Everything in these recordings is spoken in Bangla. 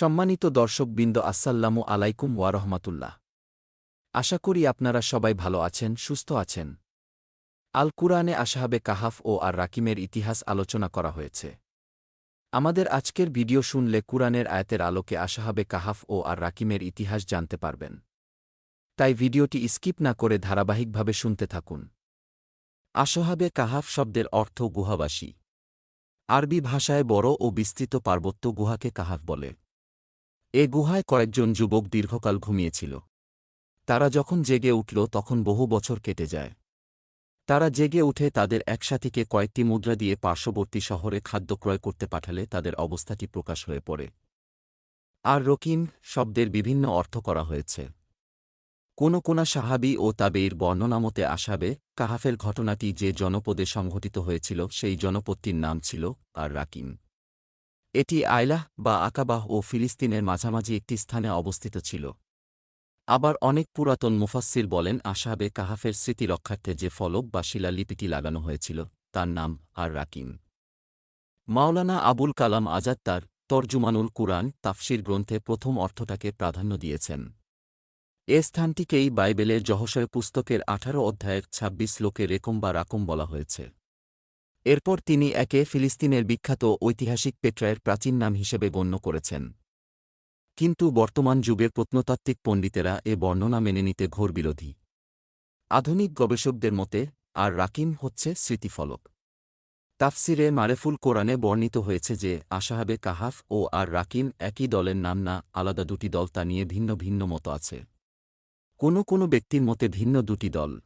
সম্মানিত দর্শকবৃন্দ আসসাল্লামু আলাইকুম ওয়া রহমাতুল্লাহ। আশা করি আপনারা সবাই ভালো আছেন, সুস্থ আছেন। আল কুরআনে আশাহাবে কাহাফ ও আর রাকিমের ইতিহাস আলোচনা করা হয়েছে। আমাদের আজকের ভিডিও শুনলে কুরআনের আয়াতের আলোকে আশাহাবে কাহাফ ও আর রাকিমের ইতিহাস জানতে পারবেন। তাই ভিডিওটি স্কিপ না করে ধারাবাহিকভাবে শুনতে থাকুন। আশহাবে কাহাফ শব্দের অর্থ গুহাবাসী। আরবি ভাষায় বড় ও বিস্তৃত পার্বত্য গুহাকে কাহাফ বলে। এ গুহায় কয়েকজন যুবক দীর্ঘকাল ঘুমিয়েছিল। তারা যখন জেগে উঠল তখন বহু বছর কেটে যায়। তারা জেগে উঠে তাদের একসাথীকে কয়েকটি মুদ্রা দিয়ে পার্শ্ববর্তী শহরে খাদ্য ক্রয় করতে পাঠালে তাদের অবস্থাটি প্রকাশ হয়ে পড়ে। আর রকিন শব্দের বিভিন্ন অর্থ করা হয়েছে। কোন কোনা সাহাবি ও তাবেইর বর্ণনামতে আসাবে, কাহাফের ঘটনাটি যে জনপদে সংঘটিত হয়েছিল সেই জনপদটির নাম ছিল আর রাকিম এটি আয়লাহ বা আকাবাহ ও ফিলিস্তিনের মাঝামাঝি একটি স্থানে অবস্থিত ছিল। আবার অনেক পুরাতন মুফাস্সির বলেন আশাবে কাহাফের স্মৃতি রক্ষার্থে যে ফলক বা শিলালিপিটি লাগানো হয়েছিল, তার নাম আর রাকিম মাওলানা আবুল কালাম আজাদ তার তর্জুমানুল কুরআন তাফসির গ্রন্থে প্রথম অর্থটাকে প্রাধান্য দিয়েছেন। এ স্থানটিকেই বাইবেলের জহসয় পুস্তকের আঠারো অধ্যায়ের ২৬ লোকে রেকম বা রাকম বলা হয়েছে। এরপর তিনি একে ফিলিস্তিনের বিখ্যাত ঐতিহাসিক পেট্রায়ের প্রাচীন নাম হিসেবে গণ্য করেছেন। কিন্তু বর্তমান যুগের প্রত্নতাত্ত্বিক পণ্ডিতেরা এ বর্ণনা মেনে নিতে ঘোর বিরোধী। আধুনিক গবেষকদের মতে, আর রাকিম হচ্ছে স্মৃতিফলক। তাফসিরে মারেফুল কোরআনে বর্ণিত হয়েছে যে, আশাহাবে কাহাফ ও আর রাকিম একই দলের নাম না, আলাদা দুটি দল তা নিয়ে ভিন্ন ভিন্ন মত আছে। কোনো কোনো ব্যক্তির মতে ভিন্ন দুটি দল।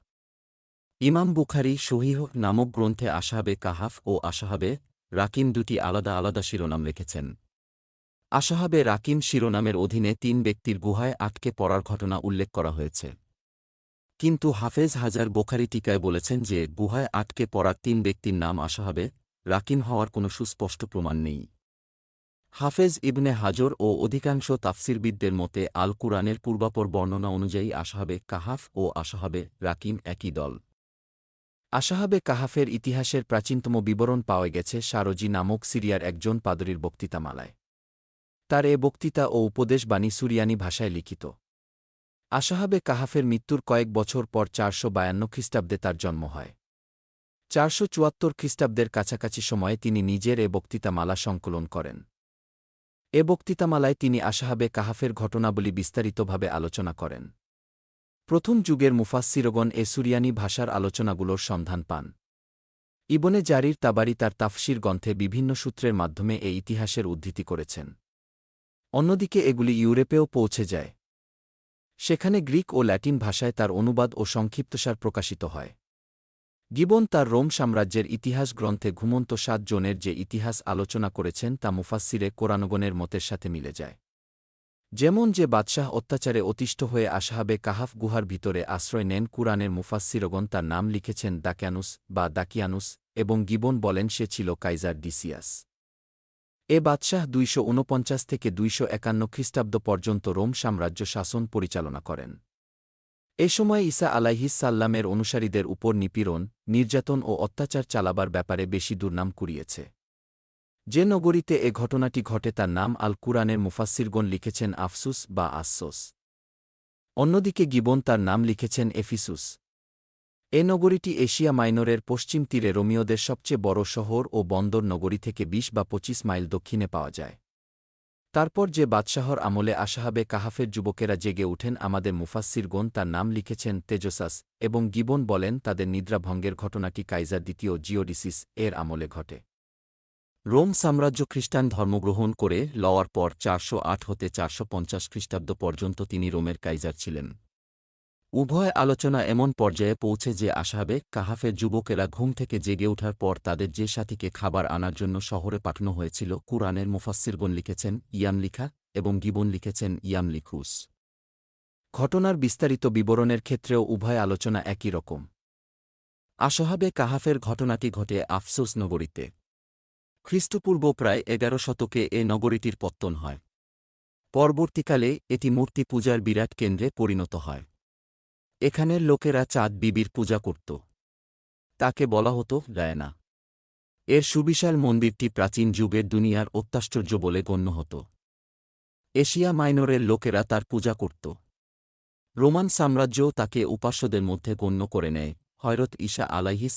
ইমাম বুখারি শহীহ নামক গ্রন্থে আশাহাবে কাহাফ ও আশাহাবে রাকিম দুটি আলাদা আলাদা শিরোনাম রেখেছেন আশাহাবে রাকিম শিরোনামের অধীনে তিন ব্যক্তির গুহায় আটকে পড়ার ঘটনা উল্লেখ করা হয়েছে। কিন্তু হাফেজ হাজার বোখারি টিকায় বলেছেন যে, গুহায় আটকে পড়ার তিন ব্যক্তির নাম আশাহাবে রাকিম হওয়ার কোনো সুস্পষ্ট প্রমাণ নেই। হাফেজ ইবনে হাজর ও অধিকাংশ তাফসিরবিদদের মতে আল কুরআনের পূর্বাপর বর্ণনা অনুযায়ী আশাহাবে কাহাফ ও আশাহাবে রাকিম একই দল। আশাহাবে কাহাফের ইতিহাসের প্রাচীনতম বিবরণ পাওয়া গেছে সারজি নামক সিরিয়ার একজন পাদরির বক্তৃতামালায় তার এ বক্তৃতা ও উপদেশবাণী সুরিয়ানি ভাষায় লিখিত। আশাহাবে কাহাফের মৃত্যুর কয়েক বছর পর চারশো বায়ান্ন খ্রিস্টাব্দে তার জন্ম হয়। চারশো চুয়াত্তর খ্রিস্টাব্দের কাছাকাছি সময়ে তিনি নিজের এ বক্তৃতামালা সংকলন করেন। এ বক্তৃতামালায় তিনি আশাহাবে কাহাফের ঘটনাবলী বিস্তারিতভাবে আলোচনা করেন। প্রথম যুগের মুফাসসিরগণ এ সুরিয়ানি ভাষার আলোচনাগুলোর সন্ধান পান। ইবনে জারির তাবারি তার তাফসির গ্রন্থে বিভিন্ন সূত্রের মাধ্যমে এ ইতিহাসের উদ্ধৃতি করেছেন। অন্যদিকে এগুলি ইউরোপেও পৌঁছে যায়। সেখানে গ্রিক ও ল্যাটিন ভাষায় তার অনুবাদ ও সংক্ষিপ্তসার প্রকাশিত হয়। গিবন তার রোম সাম্রাজ্যের ইতিহাস গ্রন্থে ঘুমন্ত সাত জনের যে ইতিহাস আলোচনা করেছেন তা মুফাসিরে কোরআনগণের মতের সাথে মিলে যায়। যেমন যে বাদশাহ অত্যাচারে অতিষ্ঠ হয়ে আশাহাবে কাহাফ গুহার ভিতরে আশ্রয় নেন কুরআনের মুফাসিরগণ তার নাম লিখেছেন দাকিয়ানুস বা দাকিয়ানুস এবং গিবন বলেন সে ছিল কাইজার ডিসিয়াস। এ বাদশাহ দুইশ উনপঞ্চাশ থেকে দুইশো একান্ন খ্রিস্টাব্দ পর্যন্ত রোম সাম্রাজ্য শাসন পরিচালনা করেন। এ সময় ঈসা আলাইহিসাল্লামের অনুসারীদের উপর নিপীড়ন, নির্যাতন ও অত্যাচার চালাবার ব্যাপারে বেশি দুর্নাম কুড়িয়েছে। যে নগরীতে এ ঘটনাটি ঘটে তার নাম আল কুরআনের মুফাসিরগণ লিখেছেন আফসুস বা আসসোস অন্যদিকে গিবন তার নাম লিখেছেন এফিসুস। এ নগরীটি এশিয়া মাইনরের পশ্চিম তীরে রোমিওদের সবচেয়ে বড় শহর ও বন্দর নগরী থেকে ২০ বা ২৫ মাইল দক্ষিণে পাওয়া যায়। তারপর যে বাদশাহর আমলে আশাহাবে কাহাফের যুবকেরা জেগে ওঠেন আমাদের মুফাসিরগণ তার নাম লিখেছেন তেজসাস এবং গিবন বলেন, তাদের নিদ্রাভঙ্গের ঘটনাটি কাইজার দ্বিতীয় জিওডিসিস এর আমলে ঘটে। রোম সাম্রাজ্য খ্রিস্টান ধর্মগ্রহণ করে লওয়ার পর চারশো আট হতে চারশো পঞ্চাশ খ্রিস্টাব্দ পর্যন্ত তিনি রোমের কাইজার ছিলেন। উভয় আলোচনা এমন পর্যায়ে পৌঁছে যে আশাবে কাহাফের যুবকেরা ঘুম থেকে জেগে ওঠার পর তাদের যে সাথীকে খাবার আনার জন্য শহরে পাঠানো হয়েছিল কুরআনের মুফাসিরগণ লিখেছেন ইয়াম লিখা এবং গিবন লিখেছেন ইয়াম লিখুস ঘটনার বিস্তারিত বিবরণের ক্ষেত্রেও উভয় আলোচনা একই রকম। আশহাবে কাহাফের ঘটনাটি ঘটে আফসোস নগরীতে। খ্রিস্টপূর্ব প্রায় এগারো শতকে এ নগরীটির পত্তন হয়। পরবর্তীকালে এটি মূর্তি পূজার বিরাট কেন্দ্রে পরিণত হয়। এখানের লোকেরা চাঁদ বিবির পূজা করত। তাকে বলা হতো ডায়না। এর সুবিশাল মন্দিরটি প্রাচীন যুগের দুনিয়ার অত্যাশ্চর্য বলে গণ্য হতো। এশিয়া মাইনরের লোকেরা তার পূজা করত। রোমান সাম্রাজ্যও তাকে উপাস্যদের মধ্যে গণ্য করে নেয়। হয়রত ঈশা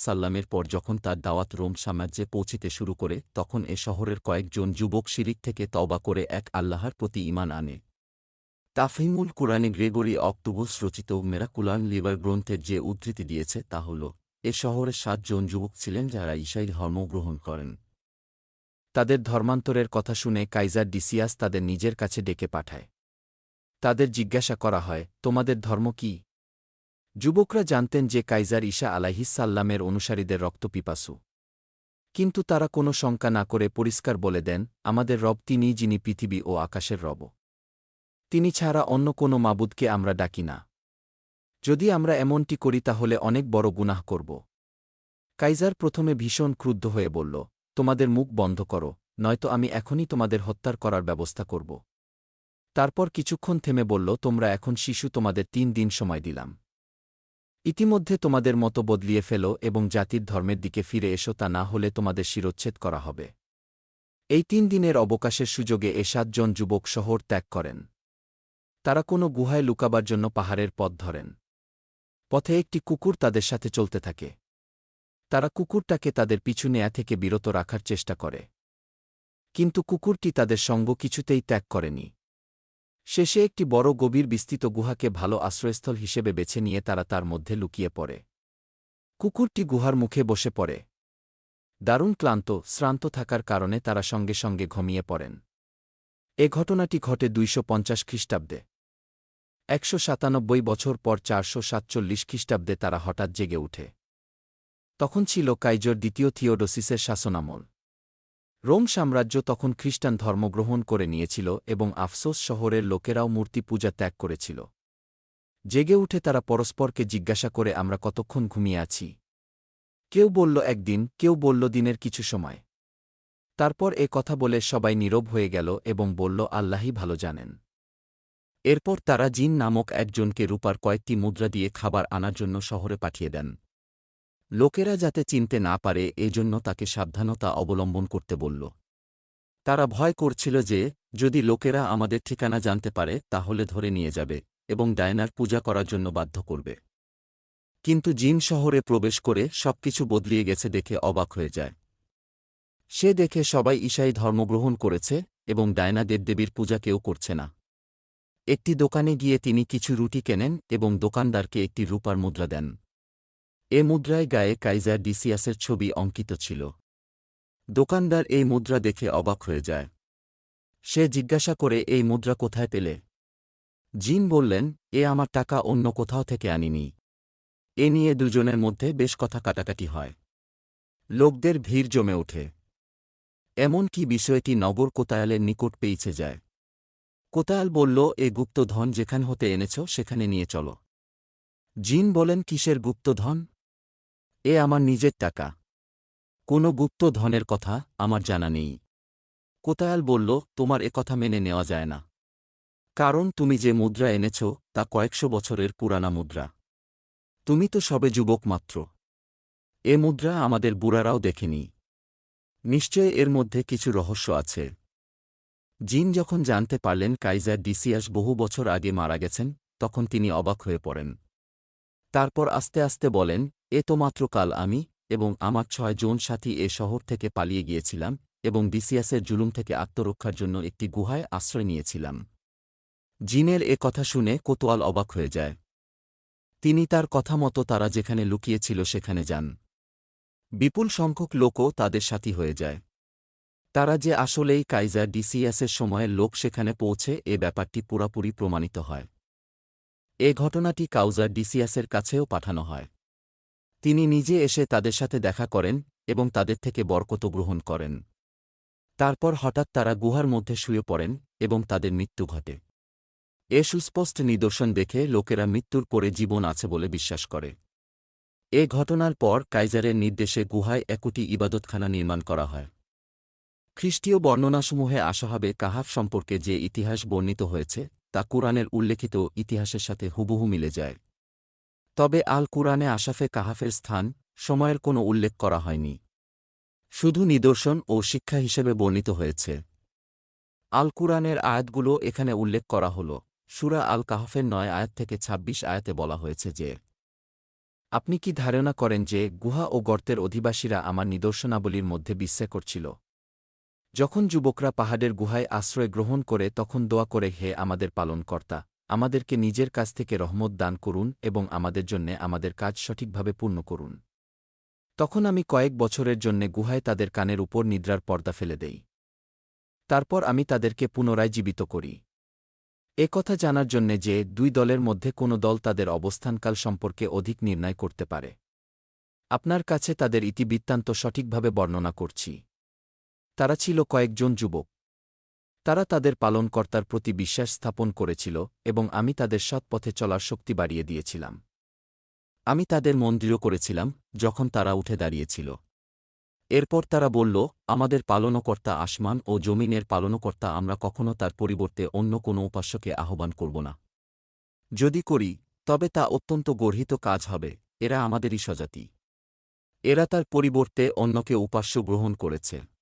সাল্লামের পর যখন তার দাওয়াত রোম সাম্রাজ্যে পৌঁছিতে শুরু করে, তখন এ শহরের কয়েকজন যুবক শিরিক থেকে তওবা করে এক আল্লাহর প্রতি ইমান আনে। তাফহিমুল কুরআনে গ্রেগরি অক্টোবস রচিত মেরাকুলান লিভার গ্রন্থের যে উদ্ধৃতি দিয়েছে তা হল, এ শহরের সাতজন যুবক ছিলেন যারা ঈশাই ধর্ম গ্রহণ করেন। তাদের ধর্মান্তরের কথা শুনে কাইজার ডিসিয়াস তাদের নিজের কাছে ডেকে পাঠায়। তাদের জিজ্ঞাসা করা হয়, তোমাদের ধর্ম কি? যুবকরা জানতেন যে কাইজার ঈশা আলাহিসাল্লামের অনুসারীদের রক্তপিপাসু কিন্তু তারা কোনো শঙ্কা না করে পরিষ্কার বলে দেন, আমাদের রব তিনিই যিনি পৃথিবী ও আকাশের রব। তিনি ছাড়া অন্য কোনো মাবুদকে আমরা ডাকি না। যদি আমরা এমনটি করি তাহলে অনেক বড় গুনাহ করব। কাইজার প্রথমে ভীষণ ক্রুদ্ধ হয়ে বলল, তোমাদের মুখ বন্ধ করো, নয়তো আমি এখনই তোমাদের হত্যার করার ব্যবস্থা করব। তারপর কিছুক্ষণ থেমে বলল, তোমরা এখন শিশু, তোমাদের তিন দিন সময় দিলাম। ইতিমধ্যে তোমাদের মতো বদলিয়ে ফেলো এবং জাতির ধর্মের দিকে ফিরে এসো তা না হলে তোমাদের শিরোচ্ছেদ করা হবে। এই তিন দিনের অবকাশের সুযোগে এ সাতজন যুবক শহর ত্যাগ করেন। তারা কোনো গুহায় লুকাবার জন্য পাহাড়ের পথ ধরেন। পথে একটি কুকুর তাদের সাথে চলতে থাকে। তারা কুকুরটাকে তাদের পিছু নেয়া থেকে বিরত রাখার চেষ্টা করে। কিন্তু কুকুরটি তাদের সঙ্গ কিছুতেই ত্যাগ করেনি। শেষে একটি বড় গভীর বিস্তৃত গুহাকে ভালো আশ্রয়স্থল হিসেবে বেছে নিয়ে তারা তার মধ্যে লুকিয়ে পড়ে। কুকুরটি গুহার মুখে বসে পড়ে। দারুণ ক্লান্ত, শ্রান্ত থাকার কারণে তারা সঙ্গে সঙ্গে ঘুমিয়ে পড়েন। এ ঘটনাটি ঘটে দুইশো পঞ্চাশ খ্রিস্টাব্দে। একশো সাতানব্বই বছর পর চারশো সাতচল্লিশ খ্রিস্টাব্দে তারা হঠাৎ জেগে উঠে। তখন ছিল কাইজর দ্বিতীয় থিওডোসিসের শাসনামল। রোম সাম্রাজ্য তখন খ্রিস্টান ধর্মগ্রহণ করে নিয়েছিল এবং আফসোস শহরের লোকেরাও মূর্তি পূজা ত্যাগ করেছিল। জেগে উঠে তারা পরস্পরকে জিজ্ঞাসা করে, আমরা কতক্ষণ ঘুমিয়ে আছি? কেউ বলল, একদিন। কেউ বলল, দিনের কিছু সময়। তারপর এ কথা বলে সবাই নীরব হয়ে গেল এবং বলল, আল্লাহই ভালো জানেন। এরপর তারা জিন নামক একজনকে রূপার কয়েকটি মুদ্রা দিয়ে খাবার আনার জন্য শহরে পাঠিয়ে দেন। লোকেরা যাতে চিনতে না পারে, এজন্য তাকে সাবধানতা অবলম্বন করতে বলল। তারা ভয় করছিল যে, যদি লোকেরা আমাদের ঠিকানা জানতে পারে, তাহলে ধরে নিয়ে যাবে এবং ডায়নার পূজা করার জন্য বাধ্য করবে। কিন্তু জিন শহরে প্রবেশ করে সবকিছু বদলিয়ে গেছে দেখে অবাক হয়ে যায়। সে দেখে সবাই ঈশাই ধর্মগ্রহণ করেছে এবং ডায়না দেবদেবীর পূজা কেউ করছে না। একটি দোকানে গিয়ে তিনি কিছু রুটি কেনেন এবং দোকানদারকে একটি রূপার মুদ্রা দেন। এ মুদ্রায় গায়ে কাইজার ডিসিয়াসের ছবি অঙ্কিত ছিল। দোকানদার এই মুদ্রা দেখে অবাক হয়ে যায়। সে জিজ্ঞাসা করে, এই মুদ্রা কোথায় পেলে? জিন বললেন, এ আমার টাকা অন্য কোথাও থেকে আনিনি। এ নিয়ে দুজনের মধ্যে বেশ কথা কাটাকাটি হয়। লোকদের ভিড় জমে ওঠে। এমন কি বিষয়টি নগর কোতায়ালের নিকট পেইছে যায়। কোতায়াল বলল, এ গুপ্তধন যেখান হতে এনেছ, সেখানে নিয়ে চলো। জিন বলেন, কিসের গুপ্তধন? এ আমার নিজের টাকা। কোনো গুপ্ত ধনের কথা আমার জানা নেই। কোতায়াল বলল, তোমার কথা মেনে নেওয়া যায় না। কারণ তুমি যে মুদ্রা এনেছ, তা কয়েকশো বছরের পুরানা মুদ্রা। তুমি তো সবে যুবক মাত্র। এ মুদ্রা আমাদের বুড়ারাও দেখেনি। নিশ্চয় এর মধ্যে কিছু রহস্য আছে। জিন যখন জানতে পারলেন কাইজার ডিসিয়াস বহু বছর আগে মারা গেছেন, তখন তিনি অবাক হয়ে পড়েন। তারপর আস্তে আস্তে বলেন এ তো মাত্র কাল আমি এবং আমার ছয় জন সাথী এ শহর থেকে পালিয়ে গিয়েছিলাম এবং ডিসিয়াসের জুলুম থেকে আত্মরক্ষার জন্য একটি গুহায় আশ্রয় নিয়েছিলাম। জিনের এ কথা শুনে কোতোয়াল অবাক হয়ে যায়। তিনি তার কথা মতো তারা যেখানে লুকিয়েছিল সেখানে যান। বিপুল সংখ্যক লোকও তাদের সাথী হয়ে যায়। তারা যে আসলেই কাইজার ডিসিএসের সময়ের লোক সেখানে পৌঁছে এ ব্যাপারটি পুরাপুরি প্রমাণিত হয়। এ ঘটনাটি কাউজার ডিসিএসের কাছেও পাঠানো হয়। তিনি নিজে এসে তাদের সাথে দেখা করেন এবং তাদের থেকে বরকত গ্রহণ করেন। তারপর হঠাৎ তারা গুহার মধ্যে শুয়ে পড়েন এবং তাদের মৃত্যু ঘটে। এ সুস্পষ্ট নিদর্শন দেখে লোকেরা মৃত্যুর পরে জীবন আছে বলে বিশ্বাস করে। এ ঘটনার পর কাইজারের নির্দেশে গুহায় একটি ইবাদতখানা নির্মাণ করা হয়। খ্রিস্টীয় বর্ণনাসমূহে আশাহাবে কাহাফ সম্পর্কে যে ইতিহাস বর্ণিত হয়েছে, তা কুরআনের উল্লেখিত ইতিহাসের সাথে হুবহু মিলে যায়। তবে আল কুরআনে আশাফে কাহাফের স্থান সময়ের কোনো উল্লেখ করা হয়নি। শুধু নিদর্শন ও শিক্ষা হিসেবে বর্ণিত হয়েছে। আল কুরআনের আয়াতগুলো এখানে উল্লেখ করা হল। সুরা আল কাহফের নয় আয়াত থেকে ২৬ আয়াতে বলা হয়েছে যে, আপনি কি ধারণা করেন যে গুহা ও গর্তের অধিবাসীরা আমার নিদর্শনাবলীর মধ্যে বিশ্বে করছিল? যখন যুবকরা পাহাড়ের গুহায় আশ্রয় গ্রহণ করে তখন দোয়া করে, হে আমাদের পালনকর্তা আমাদেরকে নিজের কাছ থেকে রহমত দান করুন এবং আমাদের জন্যে আমাদের কাজ সঠিকভাবে পূর্ণ করুন। তখন আমি কয়েক বছরের জন্যে গুহায় তাদের কানের উপর নিদ্রার পর্দা ফেলে দেই। তারপর আমি তাদেরকে পুনরায় জীবিত করি। এ কথা জানার জন্যে যে দুই দলের মধ্যে কোনো দল তাদের অবস্থানকাল সম্পর্কে অধিক নির্ণয় করতে পারে। আপনার কাছে তাদের ইতিবৃত্তান্ত সঠিকভাবে বর্ণনা করছি। তারা ছিল কয়েকজন যুবক। তারা তাদের পালনকর্তার প্রতি বিশ্বাস স্থাপন করেছিল এবং আমি তাদের সৎ পথে চলার শক্তি বাড়িয়ে দিয়েছিলাম। আমি তাদের মন দৃঢ় করেছিলাম যখন তারা উঠে দাঁড়িয়েছিল। এরপর তারা বলল, আমাদের পালনকর্তা আসমান ও জমিনের পালনকর্তা আমরা কখনও তার পরিবর্তে অন্য কোনো উপাস্যকে আহ্বান করব না। যদি করি, তবে তা অত্যন্ত গর্হিত কাজ হবে, এরা আমাদেরই স্বজাতি। এরা তার পরিবর্তে অন্যকে উপাস্য গ্রহণ করেছে।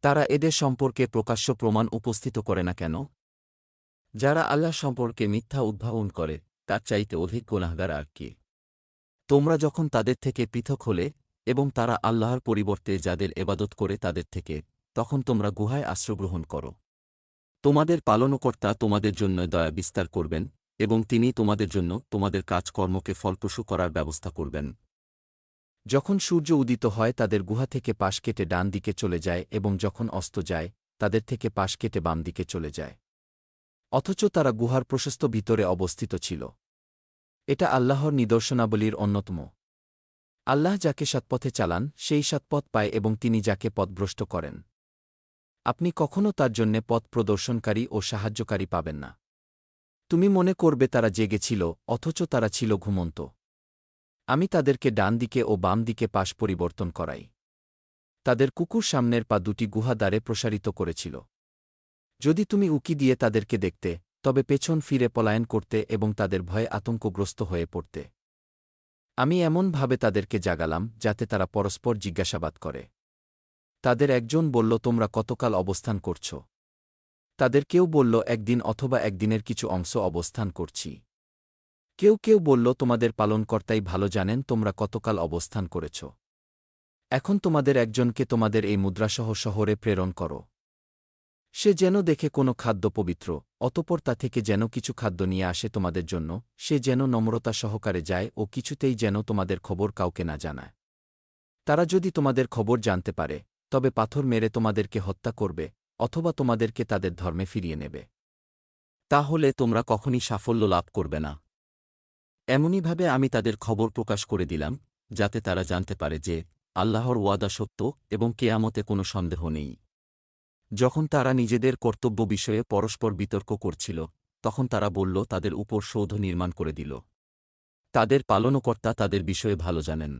তারা এদের সম্পর্কে প্রকাশ্য প্রমাণ উপস্থিত করে না কেন? যারা আল্লাহ সম্পর্কে মিথ্যা উদ্ভাবন করে, তার চাইতে অধিক গুণাহগার আর কি? তোমরা যখন তাদের থেকে পৃথক হলে এবং তারা আল্লাহর পরিবর্তে যাদের এবাদত করে তাদের থেকে, তখন তোমরা গুহায় আশ্রগ্রহণ করো। তোমাদের পালনকর্তা তোমাদের জন্য দয়া বিস্তার করবেন এবং তিনি তোমাদের জন্য তোমাদের কাজকর্মকে ফলপ্রসূ করার ব্যবস্থা করবেন। যখন সূর্য উদিত হয়, তাদের গুহা থেকে পাশ কেটে ডান দিকে চলে যায় এবং যখন অস্ত যায়, তাদের থেকে পাশ কেটে বাম দিকে চলে যায়। অথচ তারা গুহার প্রশস্ত ভিতরে অবস্থিত ছিল। এটা আল্লাহর নিদর্শনাবলীর অন্যতম। আল্লাহ যাকে সৎপথে চালান, সেই সৎপথ পায় এবং তিনি যাকে পথভ্রষ্ট করেন। আপনি কখনও তার জন্যে পথ প্রদর্শনকারী ও সাহায্যকারী পাবেন না। তুমি মনে করবে তারা জেগেছিল অথচ তারা ছিল ঘুমন্ত। আমি তাদেরকে ডান দিকে ও বাম দিকে পাশ পরিবর্তন করাই। তাদের কুকুর সামনের পা দুটি গুহা দ্বারে প্রসারিত করেছিল। যদি তুমি উকি দিয়ে তাদেরকে দেখতে, তবে পেছন ফিরে পলায়ন করতে এবং তাদের ভয়ে আতঙ্কগ্রস্ত হয়ে পড়তে। আমি এমনভাবে তাদেরকে জাগালাম, যাতে তারা পরস্পর জিজ্ঞাসাবাদ করে। তাদের একজন বলল, তোমরা কতকাল অবস্থান করছ? তাদের কেউ বলল, একদিন অথবা একদিনের কিছু অংশ অবস্থান করছি। কেউ কেউ বলল, তোমাদের পালনকর্তাই ভালো জানেন, তোমরা কতকাল অবস্থান করেছ। এখন তোমাদের একজনকে তোমাদের এই মুদ্রাসহ শহরে প্রেরণ করো। সে যেন দেখে কোনো খাদ্য পবিত্র, অতপর তা থেকে যেন কিছু খাদ্য নিয়ে আসে তোমাদের জন্য, সে যেন নম্রতা সহকারে যায় ও কিছুতেই যেন তোমাদের খবর কাউকে না জানায়। তারা যদি তোমাদের খবর জানতে পারে, তবে পাথর মেরে তোমাদেরকে হত্যা করবে, অথবা তোমাদেরকে তাদের ধর্মে ফিরিয়ে নেবে। তাহলে তোমরা কখনই সাফল্য লাভ করবে না। এমনইভাবে আমি তাদের খবর প্রকাশ করে দিলাম, যাতে তারা জানতে পারে যে আল্লাহর ওয়াদা সত্য এবং কেয়ামতে কোনো সন্দেহ নেই। যখন তারা নিজেদের কর্তব্য বিষয়ে পরস্পর বিতর্ক করছিল, তখন তারা বলল, তাদের উপর সৌধ নির্মাণ করে দিল। তাদের পালনকর্তা তাদের বিষয়ে ভালো জানেন।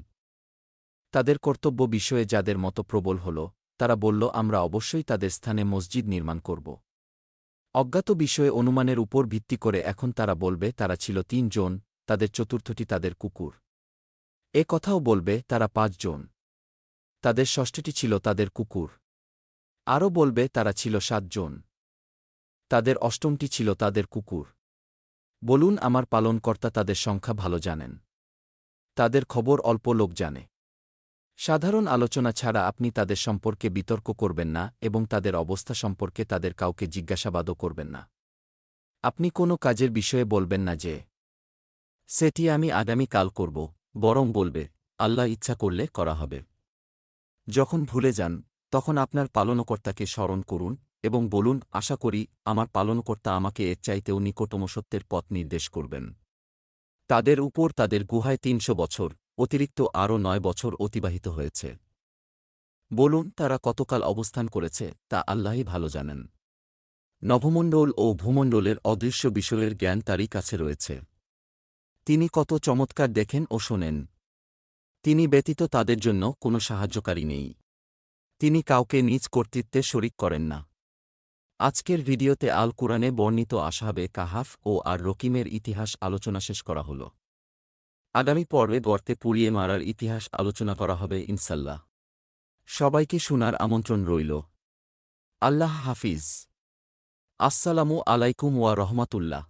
তাদের কর্তব্য বিষয়ে যাদের মতো প্রবল হল, তারা বলল, আমরা অবশ্যই তাদের স্থানে মসজিদ নির্মাণ করব। অজ্ঞাত বিষয়ে অনুমানের উপর ভিত্তি করে এখন তারা বলবে, তারা ছিল তিন জন তাদের চতুর্থটি তাদের কুকুর। এ কথাও বলবে, তারা পাঁচজন। তাদের ষষ্ঠটি ছিল তাদের কুকুর। আরও বলবে, তারা ছিল সাতজন। তাদের অষ্টমটি ছিল তাদের কুকুর। বলুন, আমার পালনকর্তা তাদের সংখ্যা ভালো জানেন। তাদের খবর অল্প লোক জানে। সাধারণ আলোচনা ছাড়া আপনি তাদের সম্পর্কে বিতর্ক করবেন না এবং তাদের অবস্থা সম্পর্কে তাদের কাউকে জিজ্ঞাসাবাদও করবেন না। আপনি কোনো কাজের বিষয়ে বলবেন না যে সেটি আমি আগামী কাল করব, বরং বলবে, আল্লাহ ইচ্ছা করলে করা হবে। যখন ভুলে যান, তখন আপনার পালনকর্তাকে স্মরণ করুন এবং বলুন, আশা করি, আমার পালনকর্তা আমাকে এর চাইতেও নিকটম সত্যের পথ নির্দেশ করবেন। তাদের উপর তাদের গুহায় তিনশো বছর, অতিরিক্ত আরও নয় বছর অতিবাহিত হয়েছে। বলুন, তারা কতকাল অবস্থান করেছে, তা আল্লাহই ভালো জানেন। নভমণ্ডল ও ভূমণ্ডলের অদৃশ্য বিষয়ের জ্ঞান তারই কাছে রয়েছে। তিনি কত চমৎকার দেখেন ও শোনেন। তিনি ব্যতীত তাদের জন্য কোনো সাহায্যকারী নেই। তিনি কাউকে নিজ কর্তৃত্বে শরিক করেন না। আজকের ভিডিওতে আল কুরআনে বর্ণিত আসাবে কাহাফ ও আর রকিমের ইতিহাস আলোচনা শেষ করা হল। আগামী পর্বে গর্তে পুড়িয়ে মারার ইতিহাস আলোচনা করা হবে ইনসাল্লাহ সবাইকে শোনার আমন্ত্রণ রইল। আল্লাহ হাফিজ। আসসালামু আলাইকুম ওয়া রহমাতুল্লাহ।